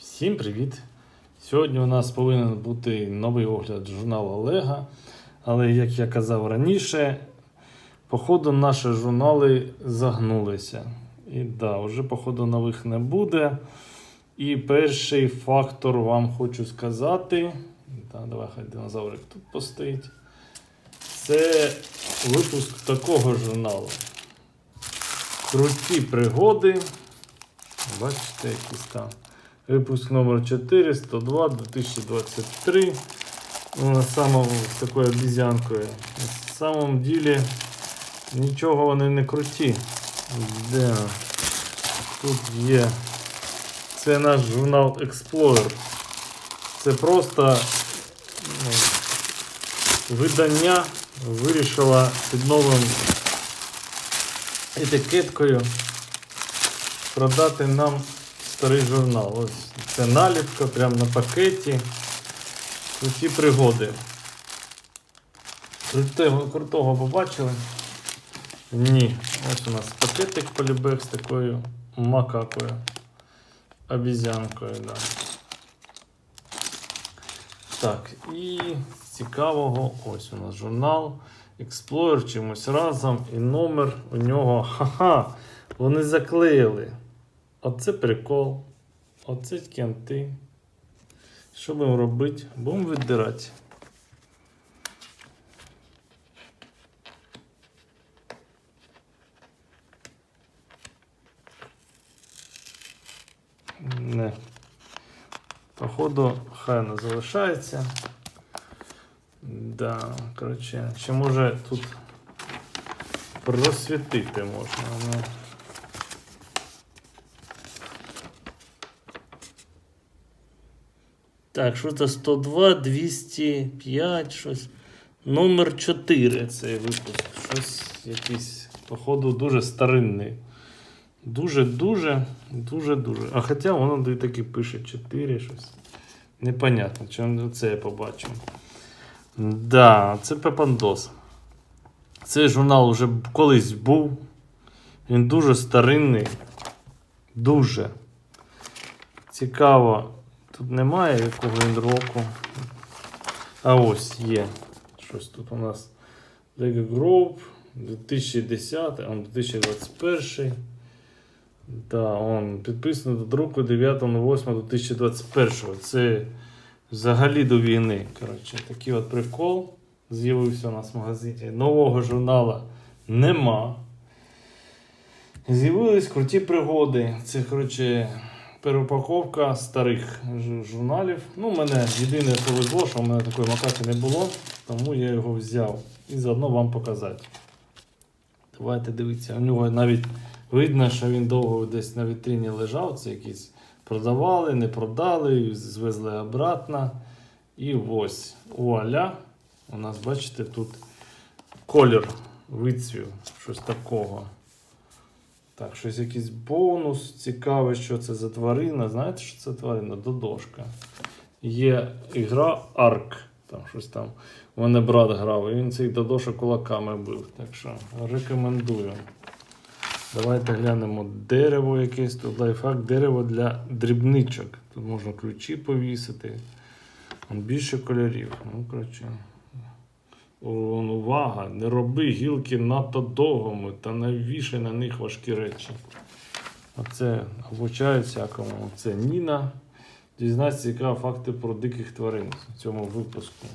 Всім привіт! Сьогодні у нас повинен бути новий огляд журналу Олега. Але, як я казав раніше, походу наші журнали загнулися. І да, вже походу нових не буде. І перший фактор вам хочу сказати. Да, давай хай динозаврик тут постоїть. Це випуск такого журналу. Круті пригоди. Бачите, якісь там. Випуск номер 4, 102, 2023. Ну, з такою обізянкою. На самом ділі нічого вони не круті. Де? Тут є. Це наш журнал Explorer. Це просто ну, видання вирішила під новим етикеткою продати нам старий журнал. Ось це наліпка прямо на пакеті. Круті пригоди. Крутого, крутого побачили? Ні. Ось у нас пакетик полібег з такою макакою. Обізянкою, да. Так, і цікавого, ось у нас журнал. Explorer чимось разом і номер у нього. Ха-ха! Вони заклеїли. Оце прикол. Оце кенти. Що будемо робити? Будемо віддирати. Не. Походу, хай не залишається. Да, коротше, ще може тут просвітити можна. Так, що це 102, 205, щось. Номер 4 цей випуск. Щось якийсь, походу, дуже старинний. Дуже-дуже, дуже-дуже. А хоча воно таки пише 4 щось. Непонятно, чому це я побачив. Да, це Пепандос. Цей журнал вже колись був. Він дуже старинний. Дуже. Цікаво. Тут немає якого він року. А ось є. Щось тут у нас Lego Group 2010, а он 2021. Да, підписано до друку 9.08.2021. Це взагалі до війни. Коротше, такий от прикол з'явився у нас в магазині. Нового журнала нема. З'явились круті пригоди. Це, коротше, переупаковка старих журналів. Ну, мене єдине повезло, що у мене такої макаки не було, тому я його взяв і заодно вам показати. Давайте дивіться, у нього навіть видно, що він довго десь на вітрині лежав. Це якісь продавали, не продали, звезли обратно. І ось вуаля. У нас, бачите, тут колір вицвів, щось такого. Так, щось якийсь бонус. Цікаве, що це за тварина. Знаєте, що це тварина? Додошка. Є ігра Арк. Там щось там. У мене брат грав, і він цих додошок кулаками бив. Так що рекомендую. Давайте глянемо дерево якесь. Тут лайфхак, дерево для дрібничок. Тут можна ключі повісити. Більше кольорів. Ну, коротше. Увага! Не роби гілки надто довгими та не вішай на них важкі речі. Оце обучають всякому. Це Ніна. Дізнайся цікаві факти про диких тварин в цьому випуску.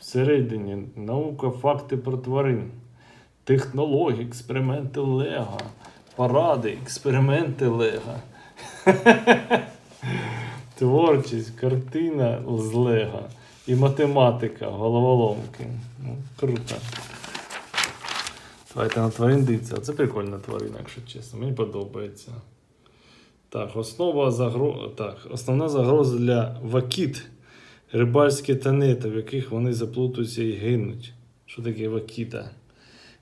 Всередині наука, факти про тварин. Технології, експерименти Лего. Паради, експерименти Лего. Творчість, картина з Лего. І математика, головоломки. Ну, круто. Давайте на тварин дивіться. Це прикольна тварина, якщо чесно. Мені подобається. Так, основа загро... так, основна загроза для вакіт рибальські танети, в яких вони заплутуються і гинуть. Що таке вакіта?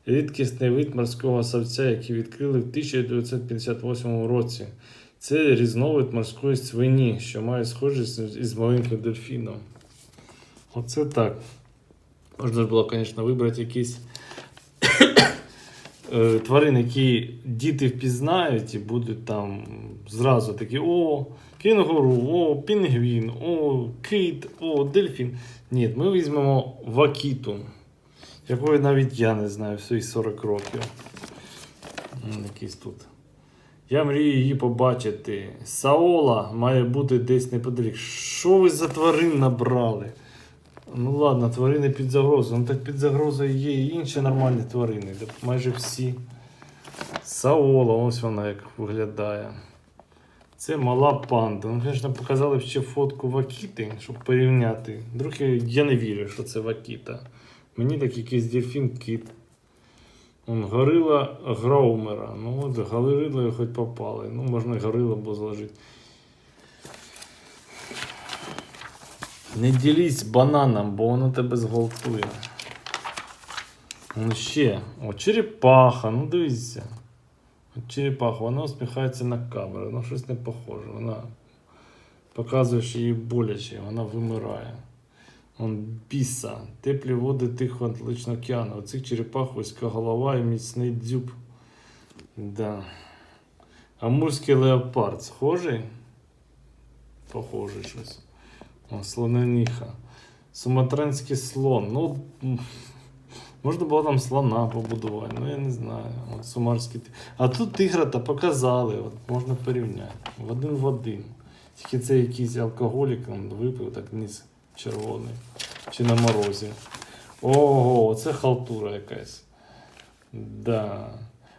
Рідкісний вид морського савця, який відкрили в 1958 році. Це різновид морської свині, що має схожість із маленьким дельфіном. Оце так. Можна ж було, звісно, вибрати якісь е, тварин, які діти впізнають і будуть там зразу такі, о, кенгуру, о, пінгвін, о, кит, о, дельфін. Ні, ми візьмемо вакіту, якої навіть я не знаю в свої 40 років. Якийсь тут. Я мрію її побачити. Саола має бути десь неподалік. Що ви за тварин набрали? Ну ладно, тварини під загрозою. Ну так під загрозою є і інші нормальні тварини. Майже всі. Саола, ось вона як виглядає. Це мала панда. Ну, звісно, показали ще фотку Вакіти, щоб порівняти. Друге, я не вірю, що це Вакіта. Мені так якийсь дельфін кіт. Он горила Граумера. Ну от горили хоч попали. Ну, можна і горила було зложити. Не ділись бананом, бо воно тебе зґвалтує. Ну ще. О, черепаха, ну дивіться. Черепаха, вона усміхається на камеру, ну щось не похоже. Вона показує, що їй боляче, вона вимирає. Он біса, теплі води Тихого Атлантичного океану. У цих черепах вузька голова і міцний дзюб. Да. Амурський леопард схожий? Похожий щось. Слоненіха. Суматринський слон. Ну, можна було там слона побудувати, ну я не знаю. От сумарський. А тут тигра-то показали, от можна порівняти. В один в один. Тільки це якийсь алкоголік он випив, так низ червоний. Чи на морозі. Ого, це халтура якась. Да.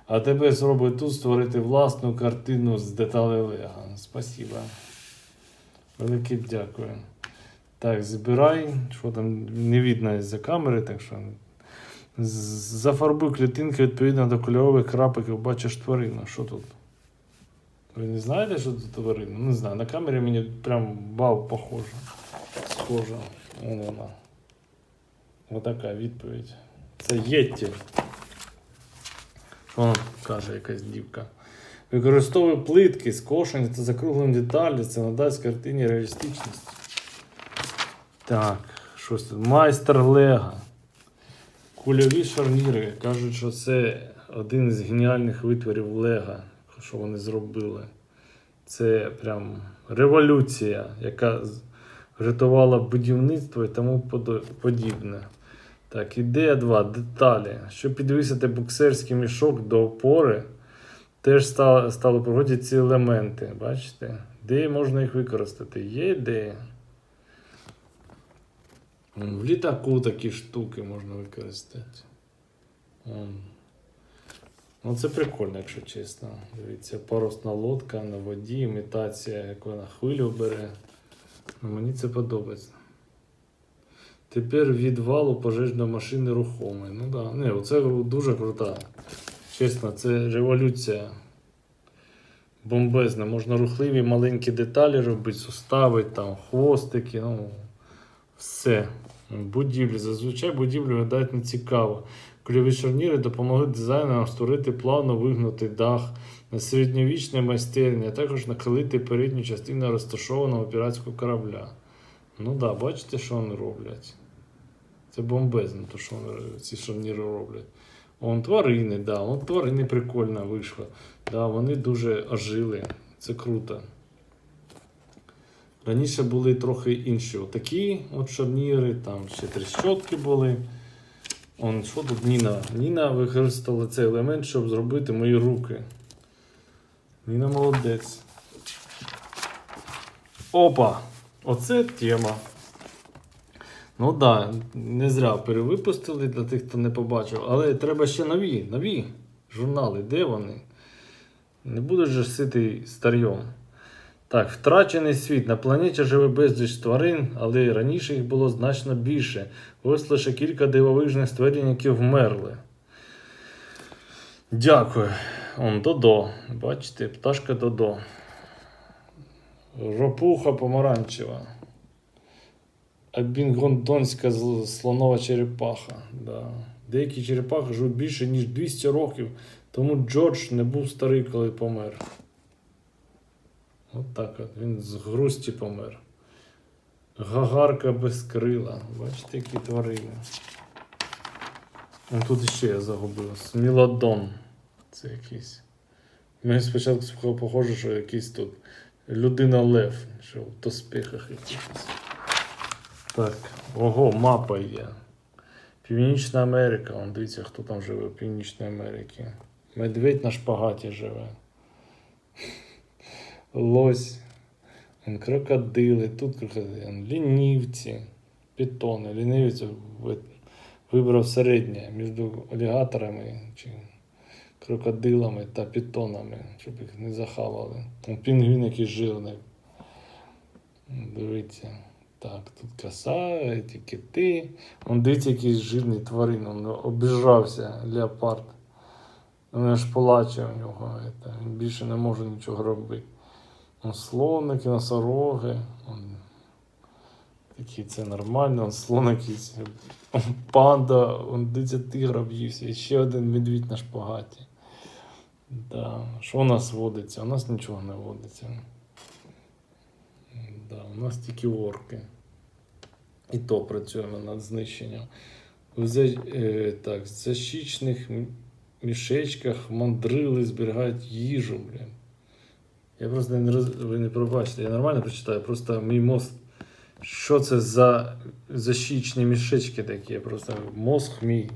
А тебе зробить тут створити власну картину з деталей Лего. Спасибо. Велике дякую. Так, збирай. Що там не видно з-за камери, так що. Зафарбуй клітинки відповідно до кольорових крапок, бачиш тварину. Що тут? Ви не знаєте, що тут тварина? Не знаю. На камері мені прям вау, похоже. Схоже. Вон вона. Отака відповідь. Це Єтті. Вона каже якась дівка? Використовуй плитки, скошені та закруглені деталі, це надасть картині реалістичність. Так, щось тут. Майстер Лего. Кульові шарніри. Кажуть, що це один з геніальних витворів Лего, що вони зробили. Це прям революція, яка врятувала будівництво і тому подібне. Так, ідея 2. Деталі. Щоб підвісити буксерський мішок до опори, теж стали, стали пригоді ці елементи. Бачите? Де можна їх використати? Є ідея. В літаку такі штуки можна використати. Ну, це прикольно, якщо чесно. Дивіться, парусна лодка на воді, імітація, як вона хвилю бере. Ну, мені це подобається. Тепер від валу пожежної машини рухомий. Ну да. Не, оце дуже крута. Чесно, це революція. Бомбезна. Можна рухливі маленькі деталі робити, сустави, там, хвостики, ну, все. Будівлі. Зазвичай будівлі виглядають нецікаво. Кульові шарніри допомогли дизайнерам створити плавно вигнутий дах середньовічне майстерні, а також нахилити передню частину розташованого піратського корабля. Ну так, да, бачите, що вони роблять? Це бомбезно, то що вони ці шарніри роблять. Вон тварини, да, вон тварини прикольно вийшло. Да, вони дуже ожили. Це круто. Раніше були трохи інші отакі от шарніри, там ще тріщотки були. Он, що тут Ніна? Ніна використала цей елемент, щоб зробити мої руки. Ніна молодець. Опа! Оце тема. Ну так, да, не зря перевипустили для тих, хто не побачив. Але треба ще нові, нові журнали. Де вони? Не будуть же сити старьом. Так, втрачений світ. На планеті живе безліч тварин, але раніше їх було значно більше. Ось лише кілька дивовижних створінь, які вмерли. Дякую. Он Додо. Бачите, пташка Додо. Ропуха помаранчева. Абінгондонська слонова черепаха. Да. Деякі черепахи живуть більше, ніж 200 років, тому Джордж не був старий, коли помер. От так от. Він з грусті помер. Гагарка без крила. Бачите, які тварини. Тут ще я загубив. Смілодон. Це якийсь. Мені спочатку похоже, що якийсь тут людина лев, що в доспіхах якихось. Так, ого, мапа є. Північна Америка. Вон, дивіться, хто там живе в Північній Америці. Медведь на шпагаті живе. Лось. Крокодили, тут крокодили, лінівці, питони. Лінивець вибрав середнє між алігаторами чи крокодилами та питонами, щоб їх не захавали. Пінгвін якийсь жирний. Дивіться. Так, тут коса, ці кити. Он дивіться, якийсь жирний тварин, он обіжався леопард. Він аж плаче у нього. Это. Він більше не може нічого робити. Он слоники, носороги. Он... Такі це нормально, он слон якийсь. Панда, он дивіться, тигр об'ївся. І ще один медвідь на шпагаті. Да. Що у нас водиться? У нас нічого не водиться. Да, у нас тільки орки. І то працюємо над знищенням. В за, е, так, защічних мішечках мандрили зберігають їжу, блін. Я просто не роз... ви не пробачите, я нормально прочитаю, просто мій мозк. Що це за защічні мішечки такі? Просто мозг мій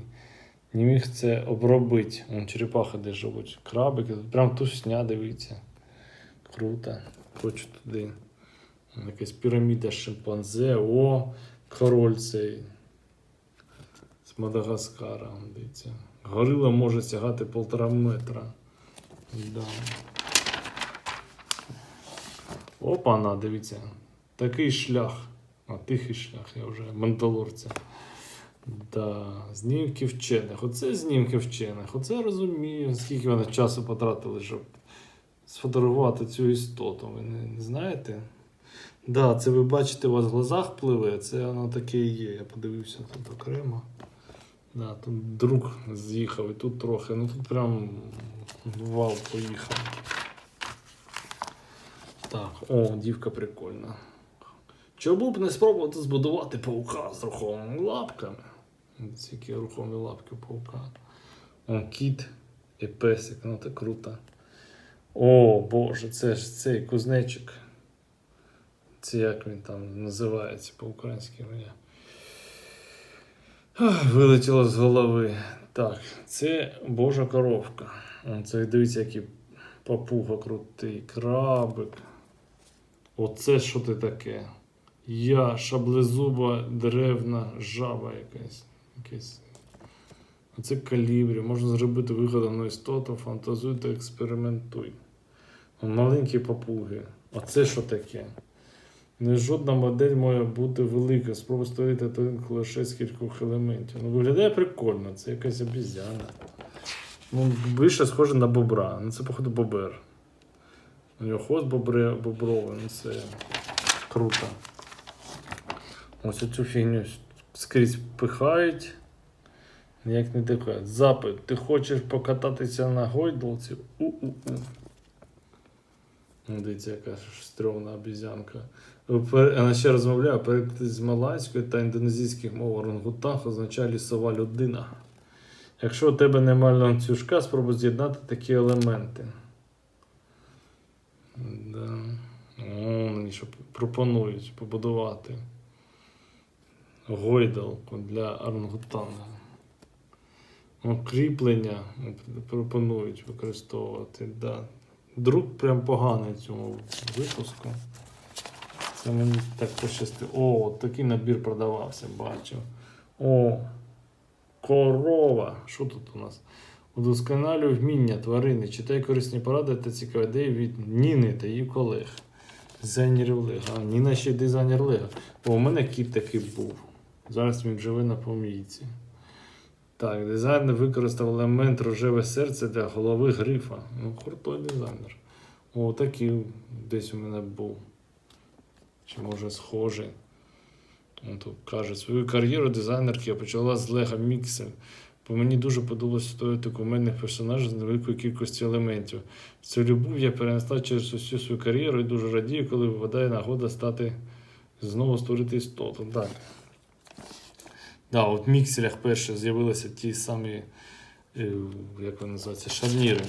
не міг це обробити. Вон черепахи де живуть, крабики, прям тусня, дивіться. Круто. Хочу туди. Якась піраміда шимпанзе, о, король цей з Мадагаскара, дивіться. Горила може сягати полтора метра. Да. Опа-на, дивіться. Такий шлях. А, тихий шлях, я вже мандалорця. Да, знімки вчених. Оце знімки вчених. Оце розумію, скільки вони часу потратили, щоб сфотографувати цю істоту. Ви не, не знаєте? Да, це ви бачите, у вас в глазах пливе, це воно таке і є. Я подивився тут окремо. Да, тут друг з'їхав і тут трохи. Ну тут прям вал поїхав. Так, о, дівка прикольна. Чому б не спробувати збудувати паука з рухомими лапками? Ось рухомі лапки паука. О, кіт і песик, ну це круто. О, Боже, це ж цей кузнечик. Це як він там називається по-українськи мене. Ах, Вилетіло з голови. Так, це Божа коровка. Це дивіться, який папуга крутий, крабик. Оце що ти таке? Я шаблезуба деревна жаба якась. якась. Оце калібрі. Можна зробити вигадану істоту, фантазуй та експериментуй. Маленькі папуги. Оце що таке? Не жодна модель має бути велика. Спробуй створити один лише з кількох елементів. Ну, виглядає прикольно, це якась обізяна. Ну, більше схоже на бобра. Ну, це, походу, бобер. У нього хвост бобре, бобровий, ну це круто. Ось цю фігню скрізь пихають. Ніяк не тикають. Запит. Ти хочеш покататися на гойдалці? У-у-у. Ну, Дивіться, яка ж обізянка. Вона ще розмовляє, переклад з малайської та індонезійських мов орангутанг означає лісова людина. Якщо у тебе немає ланцюжка, спробуй з'єднати такі елементи. Да. О, мені що пропонують побудувати гойдалку для орангутанга. О, кріплення ну, пропонують використовувати. Да. Друг прям поганий цьому випуску. Це мені так пощастило. О, такий набір продавався, бачив. О, корова. Що тут у нас? Удосконалюй вміння тварини. Читай корисні поради та цікаві ідеї від Ніни та її колег. Дизайнерів Лего. Ніна ще дизайнер Лего. О, у мене кіт такий був. Зараз він живе на помійці. Так, дизайнер використав елемент рожеве серце для голови грифа. Ну, крутой дизайнер. О, такий десь у мене був. Чи може схожий. Он тут каже, свою кар'єру дизайнерки я почала з Lego Mixer. Бо мені дуже подобалося створити кумедних персонажів з невеликої кількості елементів. Цю любов я перенесла через усю свою кар'єру і дуже радію, коли випадає нагода стати знову створити істоту. Так. Да, от в мікселях перше з'явилися ті самі, е, як вони називаються, шарніри.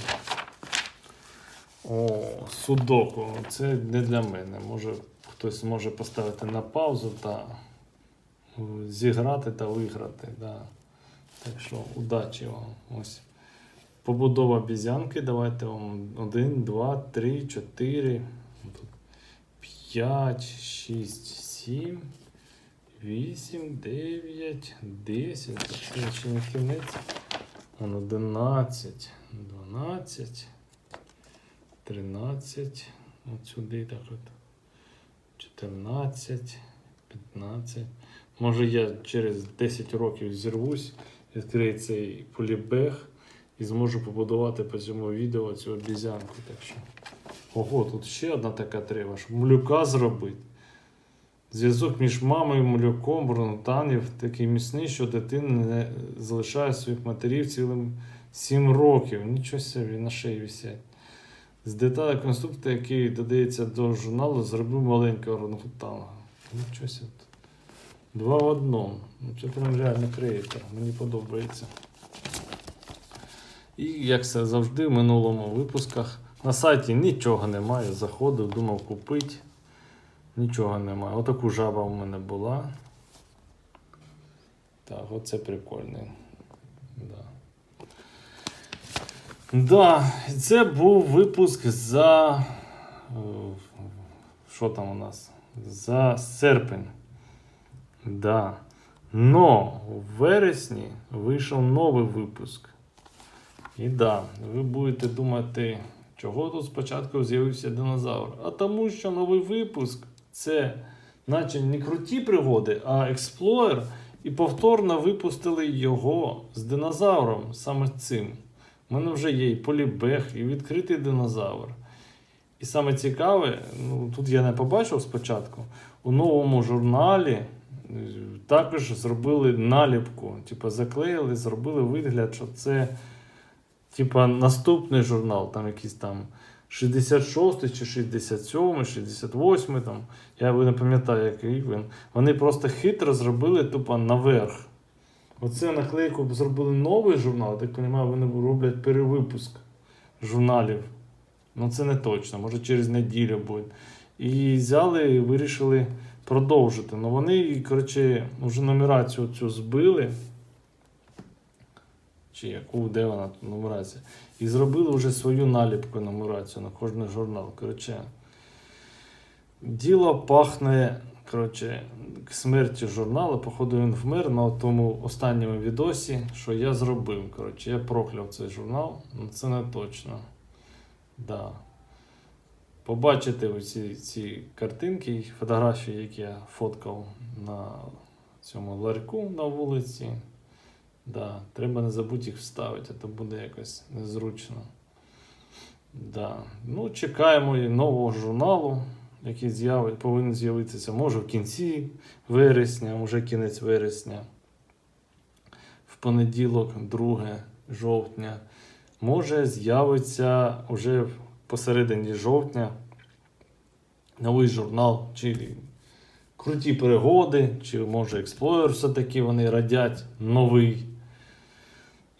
О, судоку. Це не для мене. Може, хтось може поставити на паузу та е, зіграти та виграти. Да. Так що удачі вам. Ось. Побудова обізянки. Давайте вам 1, 2, 3, 4, 5, 6, 7, 8, 9, 10. Це ще не кінець. Он 11, 12, 13, от сюди так от. 14, 15. Може я через 10 років зірвусь, відкрию цей полібег і зможу побудувати по цьому відео цю обізянку. Так що. Ого, тут ще одна така треба, щоб малюка зробити. Зв'язок між мамою і малюком бронотанів такий міцний, що дитина не залишає своїх матерів цілим 7 років. Нічого собі на шиї висять. З деталей конструктора, який додається до журналу, зробив маленького орангутана. Нічого собі. Два в одному. Ну, Це прям реально креатор. Мені подобається. І як це завжди в минулому випусках. На сайті нічого немає. Заходив, думав купити. Нічого немає. Отаку жаба у мене була. Так, оце прикольний. Да. Да, це був випуск за. е, Що там у нас? За серпень. Да. Но в вересні вийшов новий випуск. І да, ви будете думати, чого тут спочатку з'явився динозавр. А тому, що новий випуск це наче не круті пригоди, а експлоер. І повторно випустили його з динозавром саме цим. У мене вже є і полібег, і відкритий динозавр. І саме цікаве, ну тут я не побачив спочатку, у новому журналі е, також зробили наліпку. Типу заклеїли, зробили вигляд, що це типа наступний журнал, там якийсь там 66 чи 67, 68, там, я не пам'ятаю, який він. Вони просто хитро зробили тупо наверх. Оце наклейку зробили новий журнал, так розумію, вони роблять перевипуск журналів. Ну це не точно, може через неділю буде. І взяли і вирішили продовжити. Ну вони, коротше, вже нумерацію цю збили. Чи яку, де вона тут нумерація. І зробили вже свою наліпку нумерацію на кожний журнал. Коротше, діло пахне коротше, к смерті журналу. Походу він вмер на тому останньому відосі, що я зробив. Коротше, я прокляв цей журнал, ну це не точно. Да. Побачите ви ці, картинки, фотографії, які я фоткав на цьому ларьку на вулиці. Да, треба не забути їх вставити, а то буде якось незручно. Да. Ну, чекаємо і нового журналу, який з'яви, повинен з'явитися, може в кінці вересня, може кінець вересня, в понеділок, 2 жовтня. Може з'явиться вже посередині жовтня новий журнал, чи круті пригоди, чи може експлойер все-таки вони радять новий.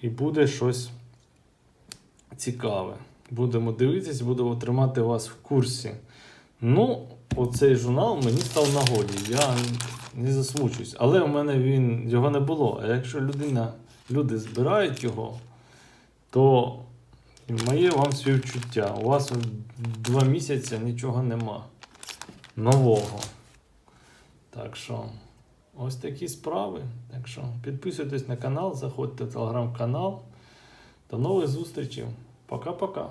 І буде щось цікаве. Будемо дивитись, будемо тримати вас в курсі. Ну, оцей журнал мені став нагоді. Я не засмучуюсь. Але у мене він його не було. А якщо людина, люди збирають його, то моє вам співчуття. У вас два місяці нічого нема нового. Так що, ось такі справи. Так що підписуйтесь на канал, заходьте в телеграм-канал. До нових зустрічей. Пока-пока.